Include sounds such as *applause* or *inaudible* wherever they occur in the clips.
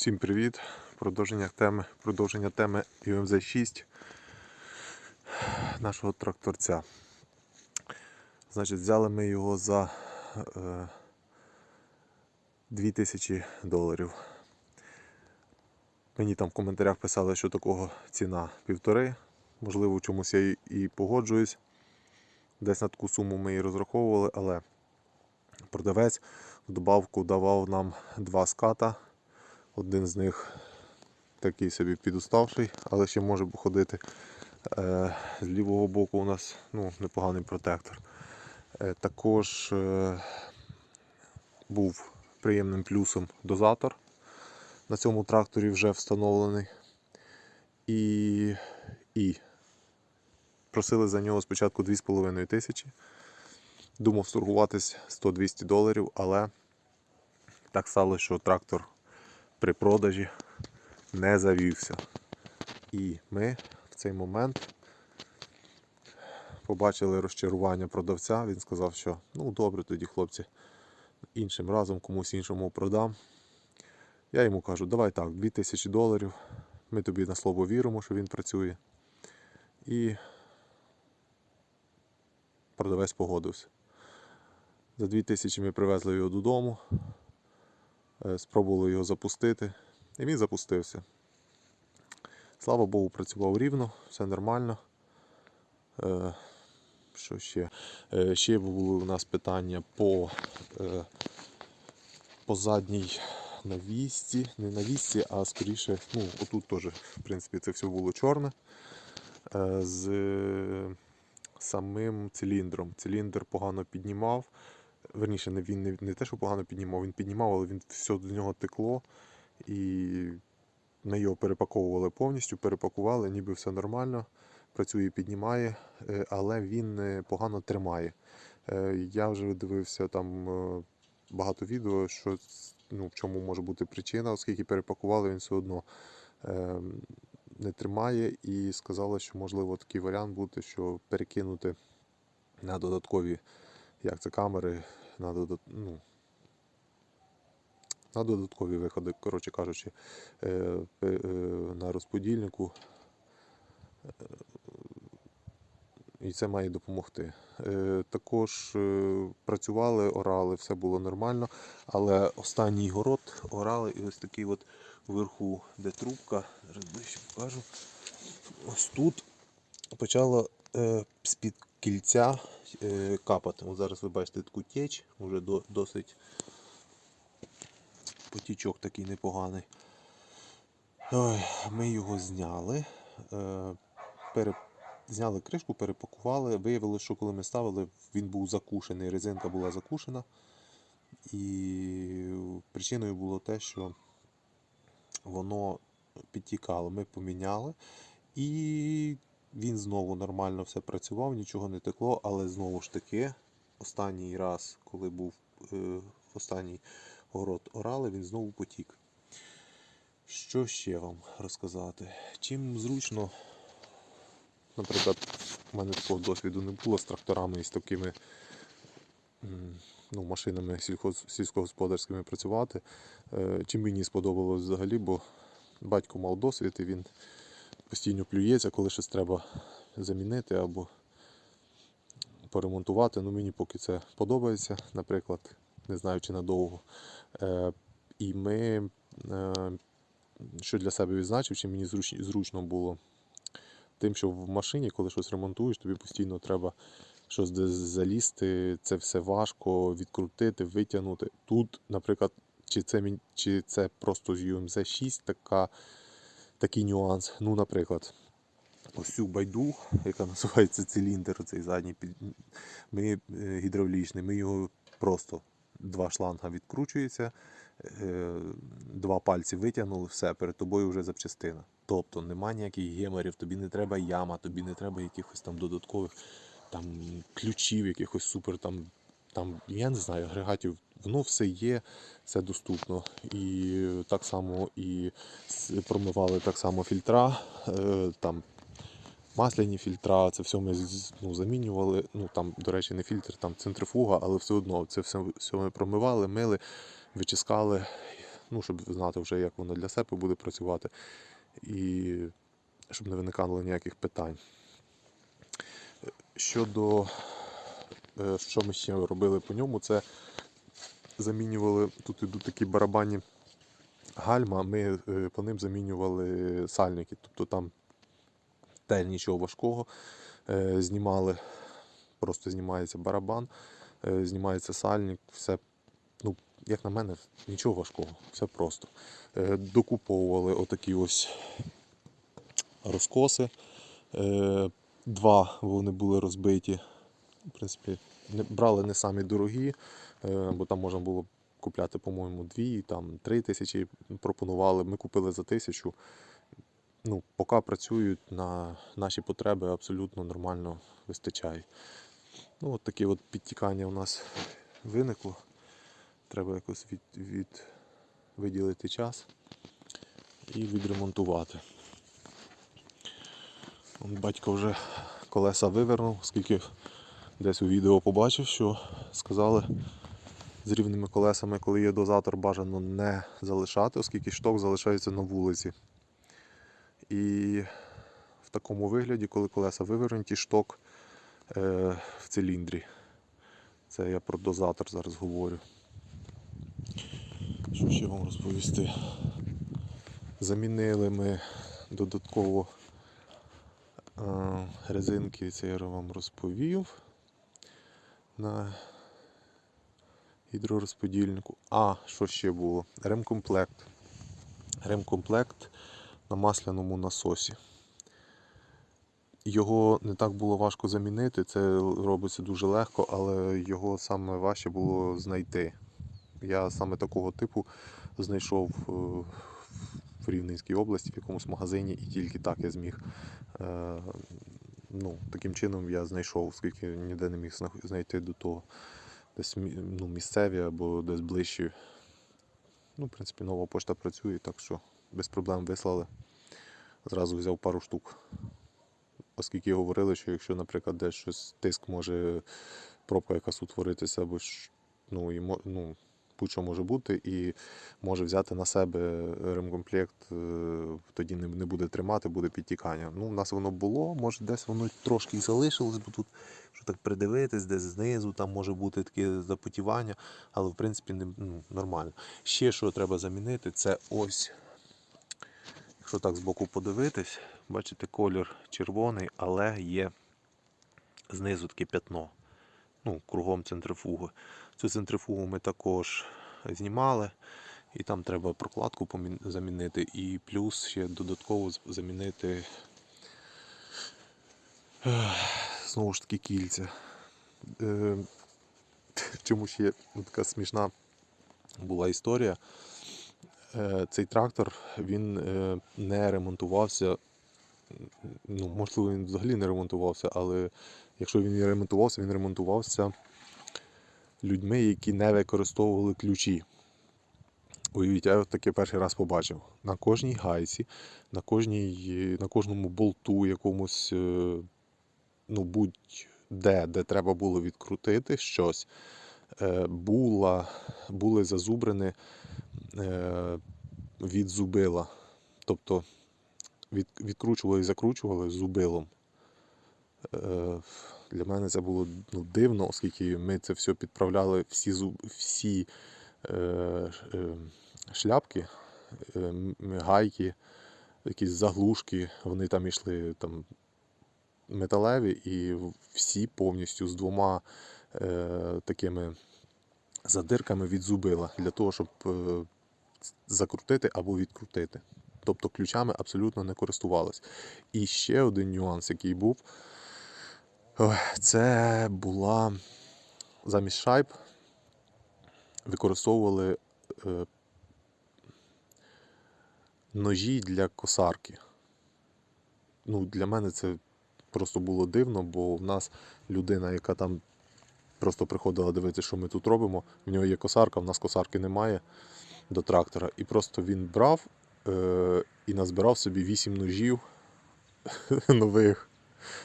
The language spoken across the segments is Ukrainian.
Всім привіт! Продовження теми, продовження теми UMZ 6 нашого тракторця. Значить, взяли ми його за е, 2000 доларів. Мені там в коментарях писали, що такого ціна півтори. Можливо, в чомусь я і- погоджуюсь. Десь на таку суму ми і розраховували, але продавець в добавку давав нам два ската. Один з них такий собі підуставший, але ще може походити. Е, з лівого боку у нас ну, непоганий протектор. Е, також е, був приємним плюсом дозатор. На цьому тракторі вже встановлений. І, і просили за нього спочатку 2,5 тисячі. Думав торгуватись 100-200 доларів, але так стало, що трактор при продажі не завівся. І ми в цей момент побачили розчарування продавця. Він сказав, що ну добре, тоді хлопці іншим разом комусь іншому продам. Я йому кажу, давай так, 2000 доларів. Ми тобі на слово віримо, що він працює. І продавець погодився. За 2000 ми привезли його додому, спробували його запустити, і він запустився. Слава Богу, працював рівно, все нормально. Е, Що ще? Е, Ще були у нас питання по, е, по задній навісці. Не навісці, а скоріше, ну, отут теж, в принципі, це все було чорне. Е, З е, самим циліндром. Циліндр погано піднімав. Верніше, не, він не, не те, що погано піднімав, він піднімав, але він все до нього текло. І ми його перепаковували повністю, перепакували, ніби все нормально, працює, піднімає, е, але він е, погано тримає. Е, Я вже дивився там багато відео, що ну, в чому може бути причина, оскільки перепакували, він все одно не тримає. І сказали, що можливо такий варіант бути, що перекинути на додаткові, як це камери, на додат... ну, на додаткові виходи, коротше кажучи, е, е, на розподільнику. Е, І це має допомогти. Е, Також е, працювали, орали, все було нормально, але останній город орали і ось такий от вверху, де трубка, зараз ближче покажу. Ось тут почало е, з-під кільця е, капати. От зараз ви бачите таку теч, вже досить потічок такий непоганий. Ой, ми його зняли. Е, пере... Зняли кришку, перепакували. Виявилося, що коли ми ставили, він був закушений, резинка була закушена. І причиною було те, що воно підтікало. Ми поміняли. І він знову нормально все працював, нічого не текло, але знову ж таки, останній раз, коли був е, останній город орали, він знову потік. Що ще вам розказати? Чим зручно, наприклад, у мене такого досвіду не було з тракторами і з такими ну, машинами сільськогосподарськими працювати. Е, Чим мені сподобалось взагалі, бо батько мав досвід і він постійно плюється, коли щось треба замінити або поремонтувати. Ну, мені поки це подобається, наприклад, не знаю чи надовго. Е, і ми, е, що для себе відзначив, чи мені зруч, зручно було, тим, що в машині, коли щось ремонтуєш, тобі постійно треба щось десь залізти, це все важко відкрутити, витягнути. Тут, наприклад, чи це, чи це просто з UMZ 6 така, такий нюанс. Ну, наприклад, ось цю байду, яка називається циліндр, цей задній, ми е, гідравлічний, ми його просто два шланга відкручується, е, два пальці витягнули, все, перед тобою вже запчастина. Тобто нема ніяких геморів, тобі не треба яма, тобі не треба якихось там додаткових там, ключів, якихось супер там, там, я не знаю, агрегатів. Воно все є, все доступно. І так само і промивали так само фільтра, е, там масляні фільтра, це все ми ну, замінювали. Ну там, до речі, не фільтр, там центрифуга, але все одно це все, все ми промивали, мили, вичискали. ну, щоб знати вже, як воно для себе буде працювати, і щоб не виникало ніяких питань. Щодо е, що ми ще робили по ньому, це замінювали, тут ідуть такі барабанні гальма, ми е, по ним замінювали сальники. Тобто там теж нічого важкого. Е, Знімали, просто знімається барабан, е, знімається сальник, все, ну, як на мене, нічого важкого, все просто. Е, Докуповували отакі ось розкоси. Е, Два вони були розбиті. В принципі, не, брали не самі дорогі, е, бо там можна було купляти, по-моєму, дві, там три тисячі пропонували. Ми купили за тисячу. Ну, поки працюють на наші потреби, абсолютно нормально вистачає. Ну, от таке от підтікання у нас виникло. Треба якось від, від, виділити час і відремонтувати. Батько вже колеса вивернув, оскільки десь у відео побачив, що сказали з рівними колесами, коли є дозатор, бажано не залишати, оскільки шток залишається на вулиці. І в такому вигляді, коли колеса вивернуті, шток е, в циліндрі. Це я про дозатор зараз говорю. Що ще вам розповісти? Замінили ми додатково е, резинки, це я вам розповів на гідророзподільнику. А, що ще було? Ремкомплект. Ремкомплект на масляному насосі. Його не так було важко замінити, це робиться дуже легко, але його саме важче було знайти. Я саме такого типу знайшов е, в Рівненській області в якомусь магазині, і тільки так я зміг. Ну, таким чином я знайшов, оскільки ніде не міг знайти до того. Десь ну, місцеві або десь ближчі. Ну, в принципі, нова пошта працює, так що без проблем вислали. Зразу взяв пару штук. Оскільки говорили, що якщо, наприклад, десь щось тиск може, пробка якась утворитися, або ну, і, ну, будь-що може бути, і може взяти на себе ремкомплект, е, тоді не, не буде тримати, буде підтікання. Ну, у нас воно було, може десь воно трошки і залишилось, бо тут, що так придивитись, десь знизу там може бути таке запотівання, але в принципі не, ну, нормально. Ще що треба замінити, це ось. Якщо так збоку подивитись, бачите, колір червоний, але є знизу таке п'ятно. Ну, кругом центрифуги. Цю центрифугу ми також знімали, і там треба прокладку замінити, і плюс ще додатково замінити знову ж таки кільця. Е, *laughs* Чому ще така смішна була історія. Е, Цей трактор він е, не ремонтувався. Ну, можливо, він взагалі не ремонтувався, але якщо він ремонтувався, він ремонтувався людьми, які не використовували ключі. Уявіть, я таке перший раз побачив. На кожній гайці, на, кожній, на кожному болту, якомусь, е, ну, будь-де, де треба було відкрутити щось, е, була, були зазубрені е, від зубила. Тобто від, відкручували і закручували зубилом. Е, Для мене це було ну, дивно, оскільки ми це все підправляли, всі, всі е, е, шляпки, е, гайки, якісь заглушки, вони там йшли там, металеві, і всі повністю з двома е, такими задирками від зубила для того, щоб е, закрутити або відкрутити. Тобто ключами абсолютно не користувались. І ще один нюанс, який був, це була замість шайб використовували е, ножі для косарки. Ну, для мене це просто було дивно, бо в нас людина, яка там просто приходила дивитися, що ми тут робимо, в нього є косарка, в нас косарки немає до трактора. І просто він брав е, і назбирав собі 8 ножів *laughs* нових.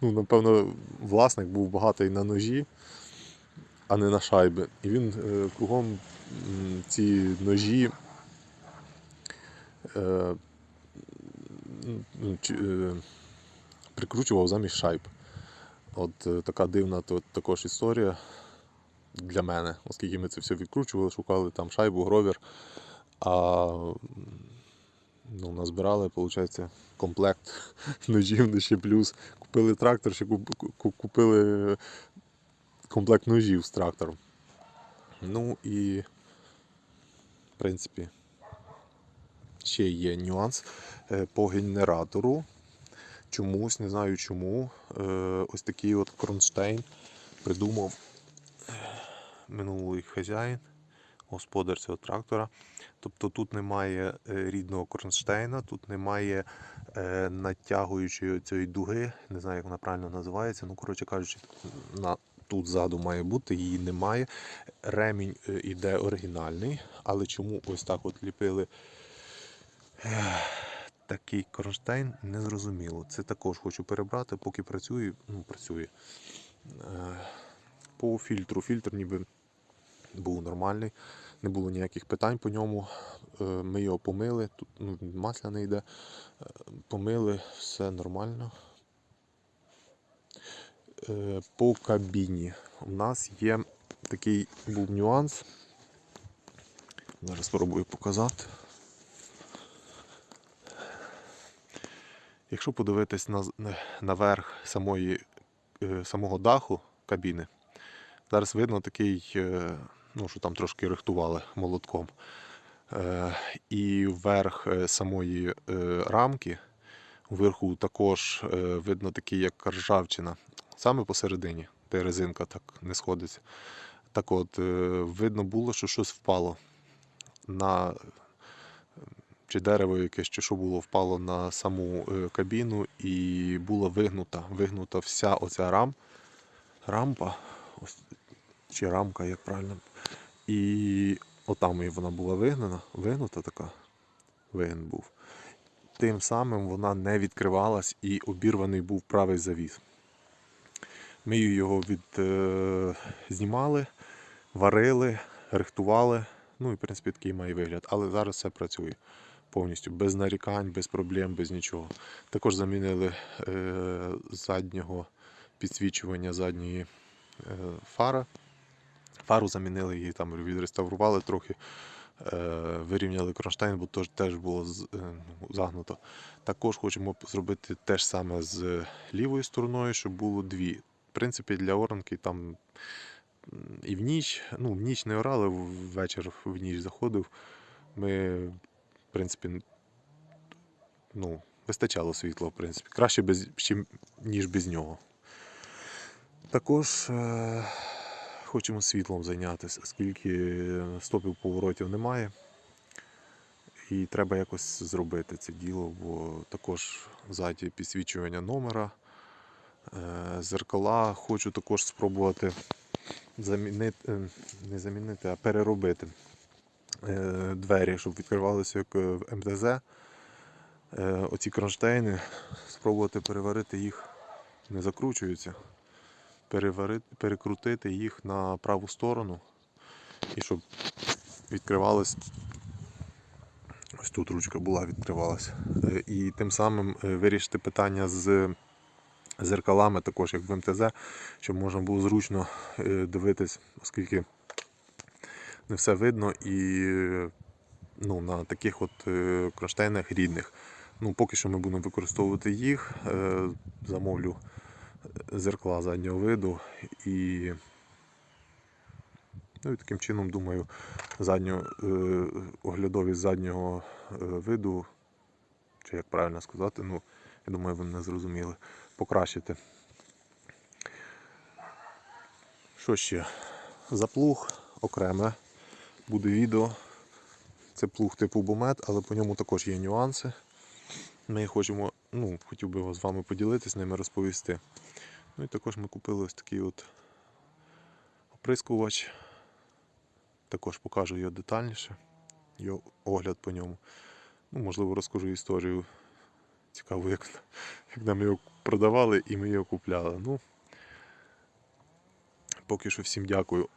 Ну, напевно, власник був багатий на ножі, а не на шайби. І він е, кругом ці ножі е, ну, е, прикручував замість шайб. От така дивна то, також історія для мене, оскільки ми це все відкручували, шукали там шайбу, гровір. А ну, назбирали, виходить, комплект *laughs* ножів, ну, ще плюс. Купили трактор, ще купили комплект ножів з трактором. Ну і, в принципі, ще є нюанс е, по генератору. Чомусь, не знаю чому. е, Ось такий от кронштейн придумав е, минулий хазяїн, господар цього трактора. Тобто тут немає е, рідного кронштейна, тут немає е, натягуючої цієї дуги, не знаю, як вона правильно називається. Ну, коротше кажучи, на, тут ззаду має бути, її немає. Ремінь е, іде оригінальний, але чому ось так от ліпили такий кронштейн, не зрозуміло. Це також хочу перебрати, поки працює, ну, працює. По фільтру. Фільтр ніби був нормальний, не було ніяких питань по ньому. Е, Ми його помили, тут ну, масля не йде. Е, Помили, все нормально. Е, По кабіні у нас є такий був нюанс. Зараз спробую показати. Якщо подивитись на, наверх самої, самого даху кабіни, зараз видно такий, ну, що там трошки рихтували молотком. Е, І вверх е, самої е, рамки, вверху також видно такий, як ржавчина. Саме посередині, де резинка так не сходиться. Так от, видно було, що щось впало на чи дерево якесь, чи що було, впало на саму кабіну і була вигнута, вигнута вся оця рам, рампа, ось, чи рамка, як правильно. І отам вона була вигнана, вигнута така, вигін був. Тим самим вона не відкривалась і обірваний був правий завіс. Ми його від, е, знімали, варили, рихтували. Ну і в принципі такий має вигляд. Але зараз все працює повністю, без нарікань, без проблем, без нічого. Також замінили е, заднього підсвічування задньої е, фара. Фару замінили її там відреставрували трохи, е, вирівняли кронштейн, бо теж, було е, ну, загнуто. Також хочемо зробити те ж саме з лівою стороною, щоб було дві. В принципі, для оранки там і в ніч, ну, в ніч не орали, ввечір в ніч заходив. Ми, в принципі, ну, вистачало світла, в принципі. Краще без, ніж без нього. Також е, хочемо світлом зайнятися, оскільки стопів поворотів немає. І треба якось зробити це діло, бо також ззаді підсвічування номера, е, зеркала хочу також спробувати замінити, е, не замінити, а переробити е, двері, щоб відкривалися як в МТЗ. Е, Оці кронштейни, спробувати переварити їх, не закручуються, перекрутити їх на праву сторону і щоб відкривалось. Ось тут ручка була, відкривалася. Е, І тим самим е, вирішити питання з зеркалами, також як в МТЗ, щоб можна було зручно е, дивитись, оскільки не все видно і ну, на таких от кронштейнах рідних. Ну, поки що ми будемо використовувати їх. Замовлю зеркала заднього виду і, ну, і таким чином, думаю, задню, е, оглядовість заднього е, виду, чи як правильно сказати, ну, я думаю, ви мене зрозуміли, покращити. Що ще? За плуг окреме буде відео. Це плуг типу бомет, але по ньому також є нюанси. Ми хочемо, ну, хотів би з вами поділитися, ними розповісти. Ну і також ми купили ось такий от оприскувач. Також покажу його детальніше, його огляд по ньому. Ну, можливо, розкажу історію. Цікаво, як, як нам його продавали і ми його купляли. Ну, поки що всім дякую